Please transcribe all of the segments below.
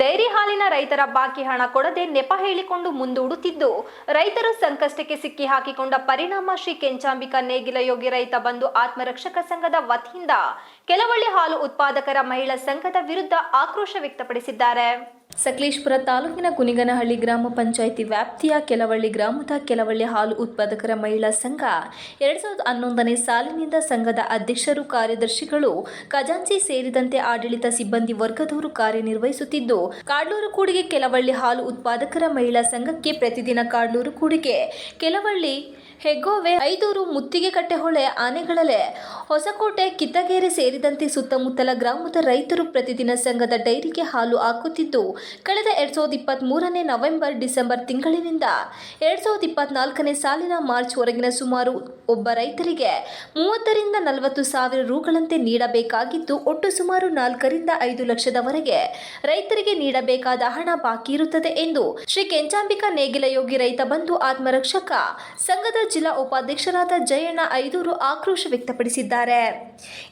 ತಾಲೂಕಿನ ರೈತರ ಬಾಕಿ ಹಣ ಕೊಡದೆ ನೆಪ ಹೇಳಿಕೊಂಡು ಮುಂದೂಡುತ್ತಿದ್ದು. ರೈತರು ಸಂಕಷ್ಟಕ್ಕೆ ಸಿಕ್ಕಿ ಹಾಕಿಕೊಂಡ ಪರಿಣಾಮ ಶ್ರೀ ಕೆಂಚಾಂಬಿಕಾ ನೇಗಿಲ ಯೋಗಿ ರೈತ ಬಂಧು ಆತ್ಮರಕ್ಷಕ ಸಂಘದ ವತಿಯಿಂದ ಕೆಲವಳ್ಳಿ ಹಾಲು ಉತ್ಪಾದಕರ ಮಹಿಳಾ ಸಂಘದ ವಿರುದ್ಧ ಆಕ್ರೋಶ ವ್ಯಕ್ತಪಡಿಸಿದ್ದಾರೆ. ಸಕಲೇಶ್ಪುರ ತಾಲೂಕಿನ ಕುನಿಗನಹಳ್ಳಿ ಗ್ರಾಮ ಪಂಚಾಯಿತಿ ವ್ಯಾಪ್ತಿಯ ಕೆಲವಳ್ಳಿ ಗ್ರಾಮದ ಕೆಲವಳ್ಳಿ ಹಾಲು ಉತ್ಪಾದಕರ ಮಹಿಳಾ ಸಂಘ ಎರಡ್ ಸಾವಿರದ ಹನ್ನೊಂದನೇ ಸಾಲಿನಿಂದ ಸಂಘದ ಅಧ್ಯಕ್ಷರು ಕಾರ್ಯದರ್ಶಿಗಳು ಖಜಾಂಚಿ ಸೇರಿದಂತೆ ಆಡಳಿತ ಸಿಬ್ಬಂದಿ ವರ್ಗದವರು ಕಾರ್ಯನಿರ್ವಹಿಸುತ್ತಿದ್ದು, ಕಾಡ್ಲೂರು ಕೂಡಿಗೆ ಕೆಲವಳ್ಳಿ ಹಾಲು ಉತ್ಪಾದಕರ ಮಹಿಳಾ ಸಂಘಕ್ಕೆ ಪ್ರತಿದಿನ ಕಾಡ್ಲೂರು ಕೂಡಿಗೆ, ಕೆಲವಳ್ಳಿ ಹೆಗ್ಗೋವೆ ಐದೂರು ಮುತ್ತಿಗೆ ಕಟ್ಟೆಹೊಳೆ ಆನೆಗಳಲೆ ಹೊಸಕೋಟೆ ಕಿತ್ತಗೇರಿ ಸೇರಿದಂತೆ ಸುತ್ತಮುತ್ತಲ ಗ್ರಾಮದ ರೈತರು ಪ್ರತಿದಿನ ಸಂಘದ ಡೈರಿಗೆ ಹಾಲು ಹಾಕುತ್ತಿದ್ದು, ಕಳೆದ ಎರಡ್ ಸಾವಿರದ ಇಪ್ಪತ್ತ್ ಮೂರನೇ ನವೆಂಬರ್ ಡಿಸೆಂಬರ್ ತಿಂಗಳಿನಿಂದ ಎರಡ್ ಸಾವಿರದ ಇಪ್ಪತ್ನಾಲ್ಕನೇ ಸಾಲಿನ ಮಾರ್ಚ್ ವರೆಗಿನ ಸುಮಾರು ಒಬ್ಬ ರೈತರಿಗೆ ಮೂವತ್ತರಿಂದ ನಲವತ್ತು ಸಾವಿರ ರೂಗಳಂತೆ ನೀಡಬೇಕಾಗಿದ್ದು, ಒಟ್ಟು ಸುಮಾರು ನಾಲ್ಕರಿಂದ ಐದು ಲಕ್ಷದವರೆಗೆ ರೈತರಿಗೆ ನೀಡಬೇಕಾದ ಹಣ ಬಾಕಿ ಇರುತ್ತದೆ ಎಂದು ಶ್ರೀ ಕೆಂಚಾಂಬಿಕಾ ನೇಗಿಲ ಯೋಗಿ ರೈತ ಬಂಧು ಆತ್ಮರಕ್ಷಕ ಸಂಘದ ಜಿಲ್ಲಾ ಉಪಾಧ್ಯಕ್ಷರಾದ ಜಯಣ್ಣ ಐದೂರು ಆಕ್ರೋಶ ವ್ಯಕ್ತಪಡಿಸಿದ್ದಾರೆ.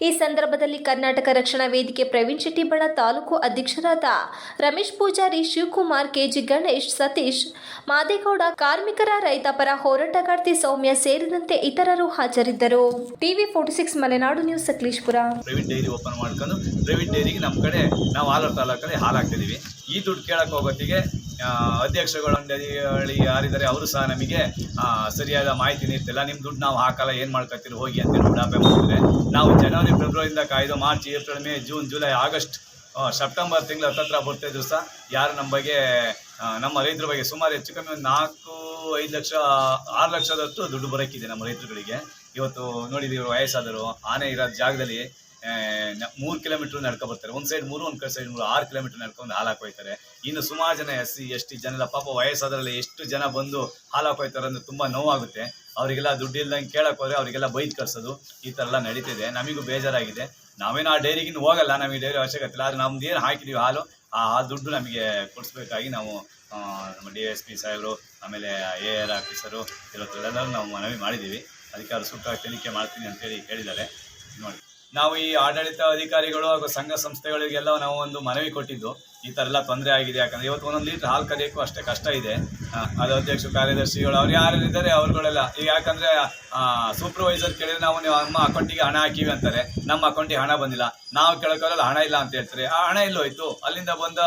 ಈ ಸಂದರ್ಭದಲ್ಲಿ ಕರ್ನಾಟಕ ರಕ್ಷಣಾ ವೇದಿಕೆ ಪ್ರವೀಣ್ ಶೆಟ್ಟಿ ಬಣ ತಾಲೂಕು ಅಧ್ಯಕ್ಷರಾದ ರಮೇಶ್ ಪೂಜಾರಿ ಶಿವಕುಮಾರ್ ಕೆಜಿ ಗಣೇಶ್ ಸತೀಶ್ ಮಾದೇಗೌಡ ಕಾರ್ಮಿಕರ ರೈತಪರ ಹೋರಾಟಗಾರ್ತಿ ಸೌಮ್ಯ ಸೇರಿದಂತೆ ಇತರರು ಹಾಜರಿದ್ದರು. TV forty six Malenadu news Sakleshpur. Private dairy open ಮಾಡ್ಕೊಂಡು ಪ್ರೈವೇಟ್ ಡೈರಿಗೆ ನಮ್ಮ ಕಡೆ ನಾವು ಹಾಲೂರು ತಾಲೂಕಲ್ಲಿ ಹಾಲು ಹಾಕ್ತಿದ್ದೀವಿ. ಈ ದುಡ್ಡು ಕೇಳಕ್ಕೆ ಹೋಗೋತ್ತಿಗೆ ಹೇಳಿ ಯಾರಿದ್ದಾರೆ ಅವರು ಸಹ ನಮಗೆ ಸರಿಯಾದ ಮಾಹಿತಿ ನೀಡ್ತಿಲ್ಲ. ನಿಮ್ಮ ದುಡ್ಡು ನಾವು ಹಾಕಲ್ಲ, ಏನು ಮಾಡ್ಕೊತೀರಿ ಹೋಗಿ ಅಂತ ಉಡಾಪೆ ಮಾಡ್ತಿದ್ರೆ ನಾವು ಜನವರಿ, ಫೆಬ್ರವರಿಯಿಂದ ಕಾಯ್ದು March, April, May, June, July, August September ತಿಂಗಳು ಹತ್ತತ್ರ ಬರ್ತಾಯಿದ್ರು ಸಹ ಯಾರು ನಮ್ಮ ಬಗ್ಗೆ ನಮ್ಮ ರೈತರ ಬಗ್ಗೆ ಸುಮಾರು ಹೆಚ್ಚು ಕಮ್ಮಿ ಒಂದು ನಾಲ್ಕು, ಐದು ಲಕ್ಷ, ಆರು ಲಕ್ಷದಷ್ಟು ದುಡ್ಡು ಬರೋಕ್ಕಿದೆ ನಮ್ಮ ರೈತರುಗಳಿಗೆ. ಇವತ್ತು ನೋಡಿದೀವಿ ವಯಸ್ಸಾದರು, ಆನೆ ಇರೋ ಜಾಗದಲ್ಲಿ ಮೂರು ಕಿಲೋಮೀಟರ್ ನಡ್ಕೊ ಬರ್ತಾರೆ. ಒಂದು ಸೈಡ್ ಮೂರು, ಒಂದು ಕಡೆ ಸೈಡ್ ಮೂರು, ಆರು ಕಿಲೋಮೀಟರ್ ನಡ್ಕೊಂಡು ಹಾಲು ಹಾಕೋಯ್ತಾರೆ ಇನ್ನು ಸುಮಾರು ಜನ ಎಸ್ ಸಿ, ಎಸ್ ಟಿ ಜನ ಪಾಪ ವಯಸ್ಸಾದ್ರಲ್ಲಿ ಎಷ್ಟು ಜನ ಬಂದು ಹಾಲು ಹಾಕೋಯ್ತಾರೆ ಅಂದ್ರೆ ತುಂಬ ನೋವಾಗುತ್ತೆ. ಅವರಿಗೆಲ್ಲ ದುಡ್ಡು ಇಲ್ದಂಗೆ ಕೇಳಕ್ಕೆ ಹೋದ್ರೆ ಅವರಿಗೆಲ್ಲ ಬೈದ್ ಕಳ್ಸೋದು. ಈ ಥರ ಎಲ್ಲ ನಡೀತಿದೆ. ನಮಗೂ ಬೇಜಾರಾಗಿದೆ. ನಾವೇನು ಆ ಡೈರಿಗಿನ್ನು ಹೋಗಲ್ಲ. ನಮಗೆ ಡೈರಿ ಅವಶ್ಯಕತೆ ಇಲ್ಲ. ಆದರೆ ನಮ್ದು ಏನು ಹಾಕಿದೀವಿ ಹಾಲು, ಆ ಹಾಲು ದುಡ್ಡು ನಮಗೆ ಕೊಡಿಸ್ಬೇಕಾಗಿ ನಾವು ನಮ್ಮ ಡಿ ಎಸ್ ಪಿ ಸಾಹೇಬರು, ಆಮೇಲೆ ಎ ಆರ್ ಆಫೀಸರು ಇವತ್ತೆಲ್ಲರೂ ನಾವು ಮನವಿ ಮಾಡಿದ್ದೀವಿ. ಅದಕ್ಕೆ ಅವ್ರು ಸೂಕ್ತ ತನಿಖೆ ಮಾಡ್ತೀನಿ ಅಂತೇಳಿ ಹೇಳಿದ್ದಾರೆ. ನೋಡಿ ನಾವು ಈ ಆಡಳಿತ ಅಧಿಕಾರಿಗಳು ಹಾಗೂ ಸಂಘ ಸಂಸ್ಥೆಗಳಿಗೆಲ್ಲ ನಾವು ಒಂದು ಮನವಿ ಕೊಟ್ಟಿದ್ದು. ಈ ಥರ ಎಲ್ಲ ತೊಂದರೆ ಆಗಿದೆ. ಯಾಕಂದ್ರೆ ಇವತ್ತು ಒಂದೊಂದು ಲೀಟ್ರ್ ಹಾಲು ಕರೆಯೋಕ್ಕೂ ಅಷ್ಟೇ ಕಷ್ಟ ಇದೆ. ಅದು ಅಧ್ಯಕ್ಷ ಕಾರ್ಯದರ್ಶಿಗಳು, ಅವ್ರು ಯಾರಿದ್ದಾರೆ ಅವ್ರುಗಳೆಲ್ಲ. ಈಗ ಯಾಕಂದ್ರೆ ಸೂಪರ್ವೈಸರ್ ಕೇಳಿದ್ರೆ ನಾವು ನೀವು ನಮ್ಮ ಅಕೌಂಟಿಗೆ ಹಣ ಹಾಕಿವಿ ಅಂತಾರೆ. ನಮ್ಮ ಅಕೌಂಟಿಗೆ ಹಣ ಬಂದಿಲ್ಲ. ನಾವು ಕೇಳೋಕ್ಕಾಗಲ್ಲ, ಹಣ ಇಲ್ಲ ಅಂತ ಹೇಳ್ತಾರೆ. ಆ ಹಣ ಎಲ್ಲೋಯ್ತು. ಅಲ್ಲಿಂದ ಬಂದ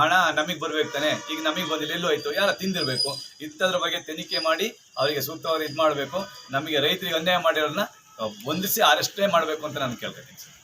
ಹಣ ನಮಗೆ ಬರ್ಬೇಕು ತಾನೆ. ಈಗ ನಮಗೆ ಬಂದಿಲ್ಲ, ಎಲ್ಲೋಯ್ತು. ಯಾರ ತಿಂದಿರಬೇಕು. ಇಂಥದ್ರ ಬಗ್ಗೆ ತನಿಖೆ ಮಾಡಿ, ಅವರಿಗೆ ಸೂಕ್ತವಾಗಿ ಇದು ಮಾಡಬೇಕು. ನಮಗೆ ರೈತರಿಗೆ ಅನ್ಯಾಯ ಮಾಡಿರೋದನ್ನ ಬಂಧಿಸಿ ಅರೆಸ್ಟೇ ಮಾಡಬೇಕು ಅಂತ ನಾನು ಕೇಳ್ಕೊತೀನಿ ಸರ್.